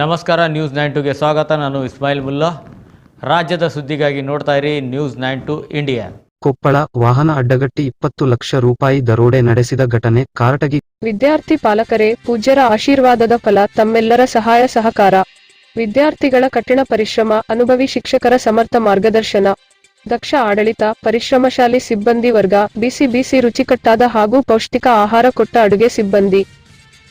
ನಮಸ್ಕಾರ news nine ಟುಗೆ ಸ್ವಾಗತ. ನಾನು ಇಸ್ಮಾಯಿಲ್ ಮುಲ್ಲಾ. ರಾಜ್ಯದ ಸುದ್ದಿಗಾಗಿ ನೋಡ್ತಾ ಇರಿ news nine to India Koppal ವಾಹನ ಅಡ್ಡಗಟ್ಟಿ ಇಪ್ಪತ್ತು ಲಕ್ಷ ರೂಪಾಯಿ ದರೋಡೆ ನಡೆಸಿದ ಘಟನೆ ಕಾರಟಗಿ ವಿದ್ಯಾರ್ಥಿ ಪಾಲಕರೇ ಪೂಜ್ಯರ ಆಶೀರ್ವಾದದ ಫಲ ತಮ್ಮೆಲ್ಲರ ಸಹಾಯ ಸಹಕಾರ. ವಿದ್ಯಾರ್ಥಿಗಳ ಕಠಿಣ ಪರಿಶ್ರಮ ಅನುಭವಿ ಶಿಕ್ಷಕರ ಸಮರ್ಥ ಮಾರ್ಗದರ್ಶನ. ದಕ್ಷ ಆಡಳಿತ ಪರಿಶ್ರಮಶಾಲಿ ಸಿಬ್ಬಂದಿ ವರ್ಗ ಬಿಸಿ ಬಿಸಿ ರುಚಿಕಟ್ಟಾದ ಹಾಗೂ ಪೌಷ್ಟಿಕ ಆಹಾರ ಕೊಟ್ಟ ಅಡುಗೆ ಸಿಬ್ಬಂದಿ.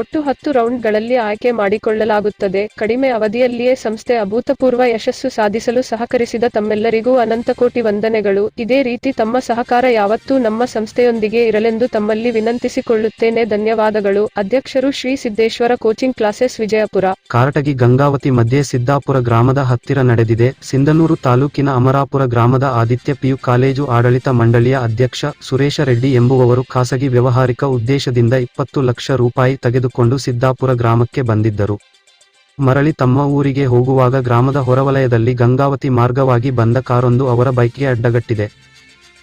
ಒಟ್ಟು ಹತ್ತು ರೌಂಡ್ಗಳಲ್ಲಿ ಆಯ್ಕೆ ಮಾಡಿಕೊಳ್ಳಲಾಗುತ್ತದೆ. ಕಡಿಮೆ ಅವಧಿಯಲ್ಲಿಯೇ ಸಂಸ್ಥೆ ಅಭೂತಪೂರ್ವ ಯಶಸ್ಸು ಸಾಧಿಸಲು ಸಹಕರಿಸಿದ ತಮ್ಮೆಲ್ಲರಿಗೂ ಅನಂತಕೋಟಿ ವಂದನೆಗಳು. ಇದೇ ರೀತಿ ತಮ್ಮ ಸಹಕಾರ ಯಾವತ್ತೂ ನಮ್ಮ ಸಂಸ್ಥೆಯೊಂದಿಗೆ ಇರಲೆಂದು ತಮ್ಮಲ್ಲಿ ವಿನಂತಿಸಿಕೊಳ್ಳುತ್ತೇನೆ. ಧನ್ಯವಾದಗಳು. ಅಧ್ಯಕ್ಷರು ಶ್ರೀ ಸಿದ್ದೇಶ್ವರ ಕೋಚಿಂಗ್ ಕ್ಲಾಸೆಸ್ ವಿಜಯಪುರ. ಕಾರಟಗಿ ಗಂಗಾವತಿ ಮಧ್ಯೆ ಸಿದ್ದಾಪುರ ಗ್ರಾಮದ ಹತ್ತಿರ ನಡೆದಿದೆ. ಸಿಂಧನೂರು ತಾಲೂಕಿನ ಅಮರಾಪುರ ಗ್ರಾಮದ ಆದಿತ್ಯ ಪಿಯು ಕಾಲೇಜು ಆಡಳಿತ ಮಂಡಳಿಯ ಅಧ್ಯಕ್ಷ ಸುರೇಶ ರೆಡ್ಡಿ ಎಂಬುವವರು ಖಾಸಗಿ ವ್ಯವಹಾರಿಕ ಉದ್ದೇಶದಿಂದ ಇಪ್ಪತ್ತು ಲಕ್ಷ ರೂಪಾಯಿ ತೆಗೆದುಕೊಂಡು ಸಿದ್ದಾಪುರ ಗ್ರಾಮಕ್ಕೆ ಬಂದಿದ್ದರು. ಮರಳಿ ತಮ್ಮ ಊರಿಗೆ ಹೋಗುವಾಗ ಗ್ರಾಮದ ಹೊರವಲಯದಲ್ಲಿ ಗಂಗಾವತಿ ಮಾರ್ಗವಾಗಿ ಬಂದ ಕಾರೊಂದು ಅವರ ಬೈಕ್ಗೆ ಅಡ್ಡಗಟ್ಟಿದೆ.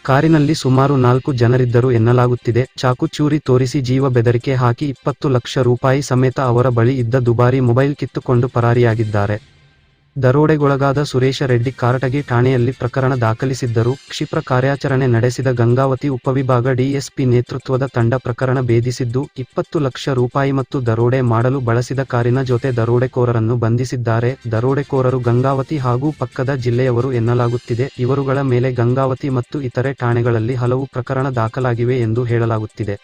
ಕಾರಿನಲ್ಲಿ ಸುಮಾರು ನಾಲ್ಕು ಜನರಿದ್ದರು ಎನ್ನಲಾಗುತ್ತಿದೆ. ಚಾಕು ಚೂರಿ ತೋರಿಸಿ ಜೀವ ಬೆದರಿಕೆ ಹಾಕಿ ಇಪ್ಪತ್ತು ಲಕ್ಷ ರೂಪಾಯಿ ಸಮೇತ ಅವರ ಬಳಿ ಇದ್ದ ದುಬಾರಿ ಮೊಬೈಲ್ ಕಿತ್ತುಕೊಂಡು ಪರಾರಿಯಾಗಿದ್ದಾರೆ. ದರೋಡೆಗೊಳಗಾದ ಸುರೇಶ ರೆಡ್ಡಿ ಕಾರಟಗಿ ಠಾಣೆಯಲ್ಲಿ ಪ್ರಕರಣ ದಾಖಲಿಸಿದ್ದರು. ಕ್ಷಿಪ್ರ ಕಾರ್ಯಾಚರಣೆ ನಡೆಸಿದ ಗಂಗಾವತಿ ಉಪವಿಭಾಗ ಡಿಎಸ್ಪಿ ನೇತೃತ್ವದ ತಂಡ ಪ್ರಕರಣ ಭೇದಿಸಿದ್ದು, ಇಪ್ಪತ್ತು ಲಕ್ಷ ರೂಪಾಯಿ ಮತ್ತು ದರೋಡೆ ಮಾಡಲು ಬಳಸಿದ ಕಾರಿನ ಜೊತೆ ದರೋಡೆಕೋರರನ್ನು ಬಂಧಿಸಿದ್ದಾರೆ. ದರೋಡೆಕೋರರು ಗಂಗಾವತಿ ಹಾಗೂ ಪಕ್ಕದ ಜಿಲ್ಲೆಯವರು ಎನ್ನಲಾಗುತ್ತಿದೆ. ಇವರುಗಳ ಮೇಲೆ ಗಂಗಾವತಿ ಮತ್ತು ಇತರೆ ಠಾಣೆಗಳಲ್ಲಿ ಹಲವು ಪ್ರಕರಣ ದಾಖಲಾಗಿವೆ ಎಂದು ಹೇಳಲಾಗುತ್ತಿದೆ.